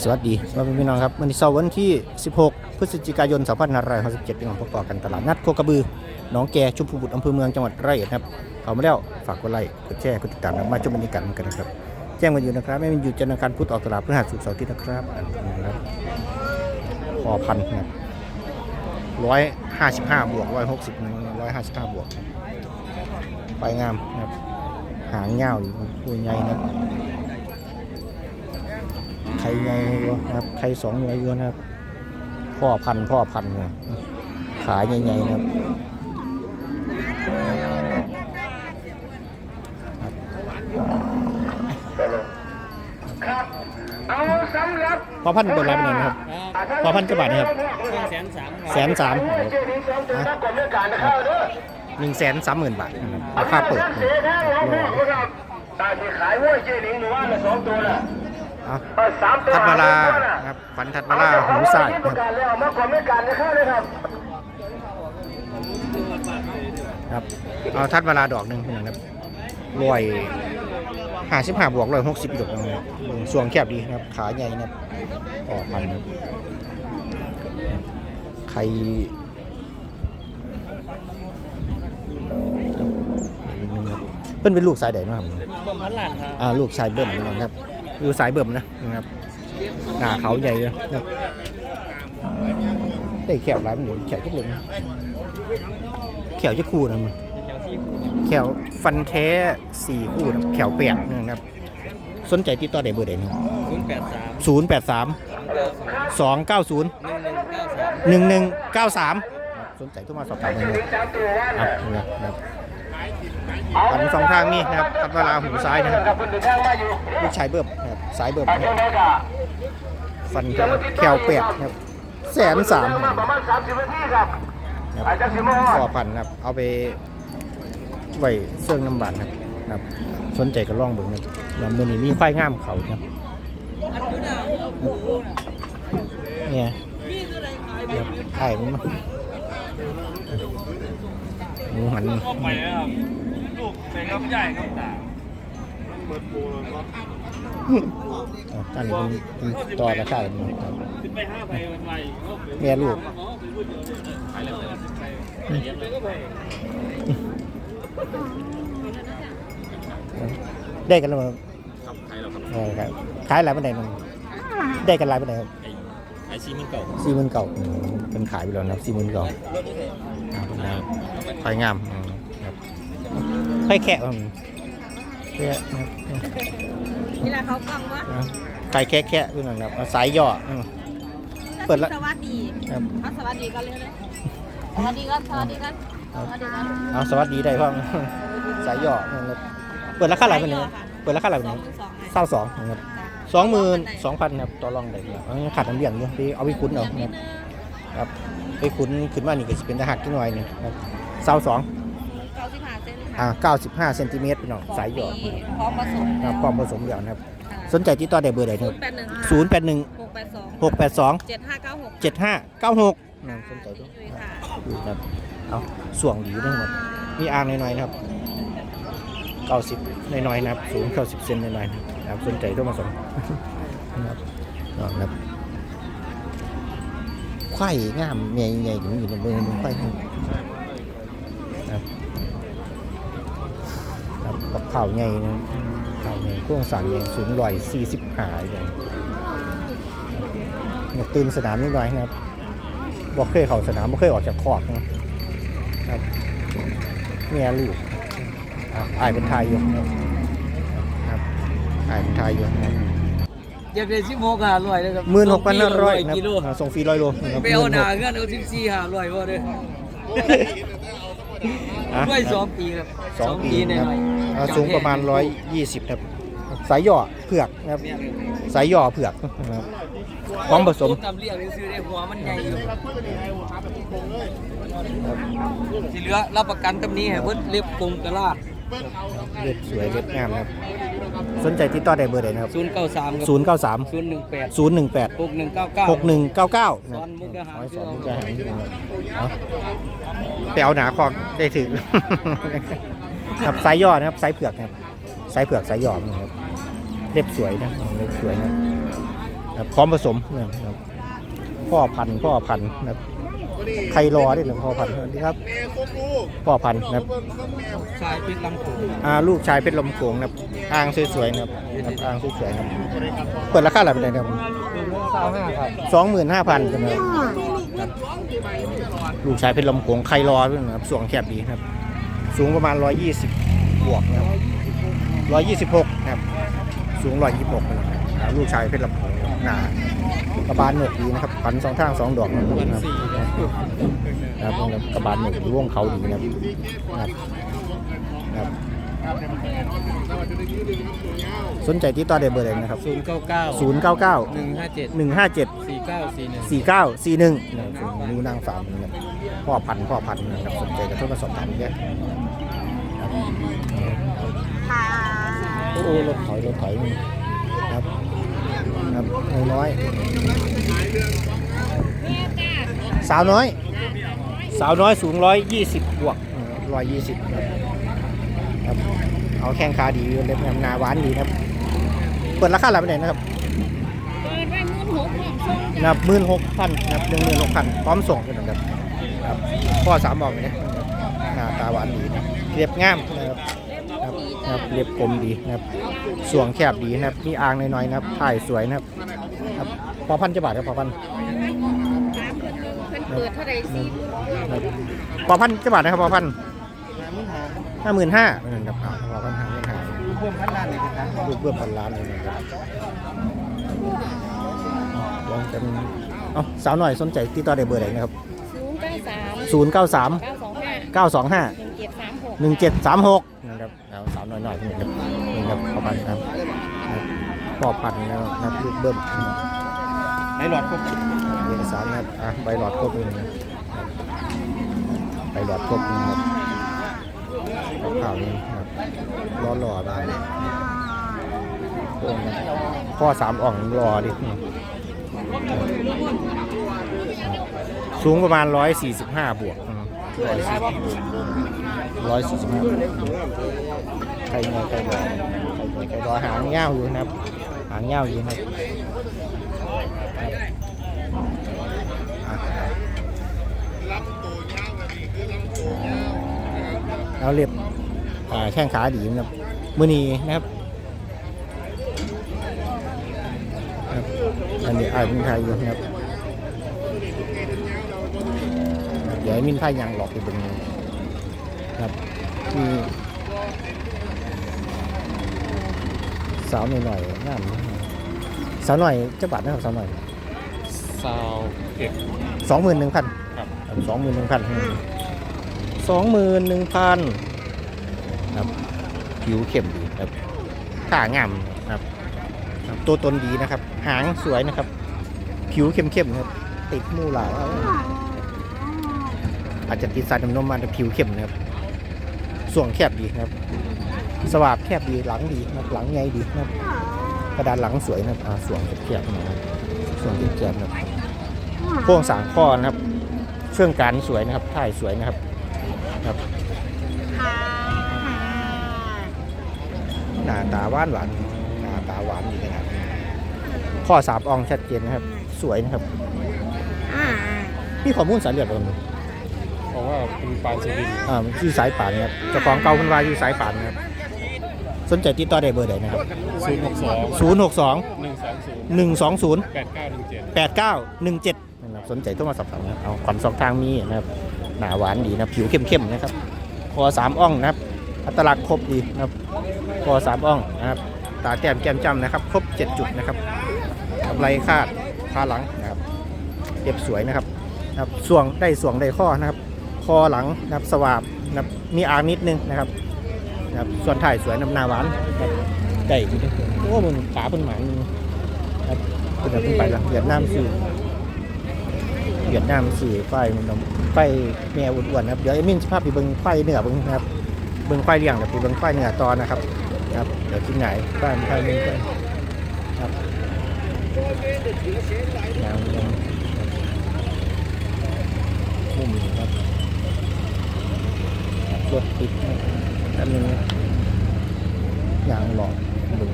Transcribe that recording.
สวัสดีสวัสดีพี่น้องครับวันนี้เสาร์วันที่ 16 พฤศจิกายน 2567พี่น้องพบกันตลาดนัดโคกระบือหนองแกชุมพูบุตรอำเภอเมืองจังหวัดร้อยเอ็ดครับเอามาแล้วฝากกดไลค์กดแชร์กดติดตามนะมาชมบรรยากาศกันนะครับ แจ้งกันอยู่นะครับไม่มีอยู่จันทร์อังคารพุธออกตลาดพฤหัสศุกร์เสาร์อาทิตย์นะครับอันนี้นะครับพอพันนะครับร้อยห้าสิบห้าบวกร้อยหกสิบร้อยห้าสิบห้าบวกไปงามนะครับหางเงาวอยู่ตัวใหญ่นะครับ ไข่ใหญ่อยู่นะครับไข่สองใหญ่อยู่นะครับ พ่อพันธุ์พ่อพันธุ์เนี่ยขาใหญ่ๆนะครับเอาสำหรับพ่อพันธุ์เป็นอะไรเป็นไงนะครับพ่อพันธุ์จะบาทนะครับแสนสามแสนสามเจดีย์สองตัวนักกรมเรื่องการนะครับเด้อหนึ่งแสนสามหมื่นบาทนะครับราคาเปิดเสียแท้ของพ่อครับตาที่ขายห้วยเจดีย์หนูว่าละสองตัวน่ะเอาเออสามตัวทัดมาลาสองตัวน่ะครับฟันทัดมาลาหูสายที่คปรับระกาศแล้วมากรมเรื่องการนะครับเลยครับครับเอาทัดมาลาดอกหนึ่งนะครับรวยห้าสิบห้าบวกร้อยหกสิบดอกนะครับส่วงแคบดีนะครับ ขาใหญ่นะครับออกไปนะครับใครเพิ่นเป็นลูกสายใดเนาะครับประมาณล้านครับอ่าลูกชายเบิ่มนะครับ อยู่สายเบิ่มนะนะครับหน้าเขาใหญ่เลยนะได้แขวหลายมันอยู่แขวจักเล็กนะแขวจะคู่นะมันแขวฟันแท้สี่คู่นะแขวแปดนะครับ สนใจติดต่อได้เบอร์ใดนศูนย์แปดสามศูนย์แปดสามสองเก้าศูนย์หนึ่งหนึ่งเก้าสามสนใจโทุกมาสอบถามได้เลยครับ นี่นะครันสองทางนี่นะครับทัดเวลาหูซ้ายนะครับลูกชายเบิ่มนะครับสายเบิ่มไปนะครับฟันแขวแปดนะครับแสนสามมาประมาณสามสิบนาทีครับครับอาจจะสิบโมงพ่อพันธุ์ครับเอาไปไว้เสื่องน้ำบานครับครับสนใจก็ล่องเบิ่งนะครับลำมือนี้มีควายงามเขาครับเนี่ยไอ้มัน หมูหันก็ไปแล้วครับลูกเป็นน้ำใหญ่น้ำตาอะอันนี้เป็นเป็นต่อราคาเป็นครับขึ้นไปห้าไปวันใหม่แม่ลูกขายแล้วไปเย็นเลยก็ไปได้กันแล้วมั้งครับขายแล้วครับเออครับขายหลายปันไดมันได้กันหลายปันไดครับไอ้ ขายซีมันเก่าสี่หมื่นเก่าเป็นขายไปแล้วนะครับสี่หมื่นเก่าควายงามอืมครับควายแคะอืมแคะนะครับนี่แหละเขากล้องว่าอะควายแคะแคะเป็นนะครับเอาสายย่ออืมเปิดละสวัสดีครับเอาสวัสดีกันเลยเลยสวัสดีกันสวัสดีกันสวัสดีกันเอาสวัสดีได้พ่อมสายย่อนะครับเปิดราคาหลายปันไดครับเปิดราคาหลายปันไดสองหมื่นสองเศร้าสองนะครับ สองหมื่นสองพันครับต่อรองได้ครับเอาขาดน้ำเลี้ยงอยู่ที่เอาไปคุ้นเอานะครับครับไปขุนขึ้นมานี่ก็จะเป็นทหารที่หน่อยหนึงครับเสาสองเก้าสิบห้าเซนอ่าเก้าสิบห้าเซนติเมตรพี่น้องสายหยอดพร้อมผสมครับความผสมเดียวนะครับ สนใจที่ต่อได้เบอร์ใดคศูรับนย์แปดหนึ่งศูนย์แปดหนึ่งหกแปดสองหกแปดสองเจ็ดห้าเก้าหกเจ็ดห้าเก้าหกสนใจด้วยด้วยค่ะดูครับเอาส่วงหลีทั้งหมดมีอ่างน้อยๆนะครับเก้าสิบน้อยๆนะครับสูงเก้าสิบเซนน้อยๆนะ ครับสนใจต้องมาส่งนะครับเอาครับไข่งามใหญ่ๆถึงอยู่ในเบอร์มึงไข่ครับครับกับข่าวใหญ่นะข่าวใหญ่พ่วงสารใหญ่สูงร้อยสี่สิบหาอย่างเนี่ยตื่นสนามนิดหน่อยนะครับบอกเคยเข้าสนามบ่เคยออกจากคอกนะครับเมียลูกอะอายเป็นไทยอยู่ อายเป็นไทยอยู่นะครับอยากได้สิบหกห้าร้อยเลยครับหมื่นหกพันห้าร้อยนะกิโลครับส่งฟรีร้อยโลนะครับไปเอาหนาเงินเอาสิบสี่ห้าร้อยว่าเด้ออะไว้สองปีครับสองปีหนะครับน่อยอ่าๆสูงประมาณร้อยยี่สิบครับสายหย่อเผือกนะครับเนี่ยเลยสายหย่อเผือกนะครับความผสม ตำเรียกซื้อได้หัวมันใหญ่อยู่ที่เหลือรับประกันตำนี้ให้เบิดเล็บกลมกระลาดเล็บสวยเล็บงามนะครับ สนใจติดต่อได้เบอร์ใดนะครับศูนย์เก้าสามศูนย์เก้าสามศูนย์หนึ่งแปดศูนย์หนึ่งแปดหกหนึ่งเก้าเก้าหกหนึ่งเก้าเก้าสอนมุกดาหารสอนมุกดาหารเอาไปเอาหนาคอกได้ถึงครับสายย่อนะครับสายเผือกนะครับสายเผือกสายหย่อนะครับเล็บสวยนะเล็บสวยนะครับนะครับพร้อมผสมนะครับพ่อพันธุ์พ่อพันธุ์นะครับ ใครรอด้วยนะพ่อพันธุ์สวัสดีครับพ่อพันธุ์นะครับชายปิดลำโขงอ่าลูกชายเพชรลมโขงนะครับอ่างสวยๆนะครับนะครับอ่างสวยๆนะครับเปิดราคาอะไรไปเลยนะครับเศร้าห้าครับสองหมื่นห้าพันใช่ไหมครับครับลูกชายเพชรลมโขงใครรอด้วยนะครับสวงแคบดีนะครับ สูงประมาณร้อยยี่สิบบวกนะครับร้อยยี่สิบหกนะครับสูงร้อยยี่สิบหกนะครับอ่าลูกชายเพชรลำโขง หนากระบาลหนวกดีนะครับพันสองทางสองดอกนะครับวันสี่นะครับนะครับกระบาลหนวกดีวงเขาดีนะครับนะครับนะครับสนใจที่ต่อได้เบอร์เลยนะครับศูนย์เก้าเก้าศูนย์เก้าเก้าหนึ่งห้าเจ็ดหนึ่งห้าเจ็ดสี่เก้าสี่หนึ่งสี่เก้าสี่หนึ่งนิ้วนางสามนะครับพ่อพันธุ์พ่อพันธุ์นะครับสนใจก็โทรมาสอบถามได้ครับโอ้โหรถถอยรถถอยนี่ครับ ครับน้อยๆสาวน้อย สาวน้อยสูงร้อยยี่สิบบวกร้อยยี่สิบครับครับเอาแข้งขาดีเล็บงามหนาหวานดีนะครับ เปิดราคาอะไรไปไหนนะครับเปิดไว้มื่นหกของส่งนับหมื่นหกพันนับหนึ่งหมื่นหกพันพร้อมส่งกันนะครับครับพ่อสามบอกเลยนะหน้าตาหวานดีนะเรียบง่ามนะครับ ครับครับเรียบกลมดีนะครับส่วงแคบดีนะครับมีอ่างน้อยๆนะครับถ่ายสวยนะครับครับพอพันจะบาทครับพอพันเพิ่นเปิดเท่าไหร่สิครับพอพันจะบาทนะครับพอพันห้าหมื่นห้านะครับอ่าพอพันห้าหมื่นห้าเพิ่มพันล้านเลยนะครับลูกเบื้องพันล้านเลยนะครับลองกันเอ้าสาวหน่อยสนใจที่ต่อได้เบอร์ไหนนะครับศูนย์เก้าสามศูนย์เก้าสามเก้าสองห้าเก้าสองห้าหนึ่งเจ็ดสามหก หน่อยๆนี่ครับนี่ครับขอพันครับปอพันนะครับเบิ้มใบหลอดครบเอกสารนะครับอะใบหลอดครบนึงใบหลอดครบนึงครับข่าวนี้ครับรอหล่อได้ข้อสามอ่องรอดิสูงประมาณร้อยสี่สิบห้าบวกร้อยสี่สิบห้า ใครเงยใครดอใคยใครดอยหางเงาอยู่นะครับ หางเงาอยู่นะครับเราเรียบแข้งขาดีนะครับมือนีนะครับอันนี้ไอ้มินไทยอยู่นะครับเดี๋มินไทยยังหลอกไปตรงนี้ครับมี สาวหน่อยๆงามนะสาวหน่อยจะบาทนะครับสาวหน่อยซาวเก็บสองหมื่นหนึ่งพันครับสองหมื่นหนึ่งพันสองหมื่นหนึ่งพันครับผิวเข้มดีครับขางามครับครับ ตัวตนดีนะครับ หางสวยนะครับ ผิวเข้มๆนะครับ ติดมูหลาอาจจะติดสารน้ำนมมาแต่ผิวเข้มนะครับ ส่วงแคบดีนะครับ สวาบแคบดีหลังดีนะครับหลังใหญ่ดีนะครับกระดานหลังสวยนะครับอ่าส่วงแคบๆนะครับส่วงแคบๆนะครับโครงสร้างข้อนะครับเชื่องการสวยนะครับถ่ายสวยนะครับครับหน้าตาหวานหวานหน้าตาหวานดีขนาดนี้ข้อสามอองชัดเจนนะครับ สวยนะครับนี่ข้อมูลสายเลือดตรงนี้เพราะว่าเป็นปลาสวินอ่าที่สายป่านนะครับเจ้าของเก่าคุณวายอยู่สายป่านนะครับ สนใจติดต่อได้เบอร์ใดนะครับศูนย์หกสองศูนย์หกสองหนึ่งสามศูนย์หนึ่งสองศูนย์แปดเก้าหนึ่งเจ็ดแปดเก้าหนึ่งเจ็ดนะครับสนใจโทรมาสอบถามนะครับเอาขวัญสองทางมีนะครับหนาหวานดีนะผิวเข้มๆนะครับคอสามอ่องนะครับอัตลักษณ์ครบดีนะครับคอสามอ่องนะครับตาแก้มแก้มจ้ำนะครับ ครบเจ็ดจุดนะครับกำไรคาดขาหลังนะครับเรียบสวยนะครับนะครับส่วงได้ส่วงได้ข้อนะครับ คอหลังนะครับสวาบนะครับมีอ่างนิดนึงนะครับนะ ครับส่วนถ่ายสวยน้ำนาหวานครับไก่ดีนะโอ้มันขาเป็นหมันนะครับเป็นแบบเป็นไปละเวียดนามสื่อเวียดนามสื่อไฟมันไฟแมวอ้วนๆครับเดี๋ยวไอ้มินสภาพไปเบิ่งไฟเนื้อเบิ่งครับเบิ่งไฟเลี้ยงเดี๋ยวไปเบิ่งไฟเนื้อตอนนะครับครับเดี๋ยวกินไหนไฟไฟเบิ่งไฟครับยาวๆมุมครับรถติดนะครับ อันนึงยางหลอดดู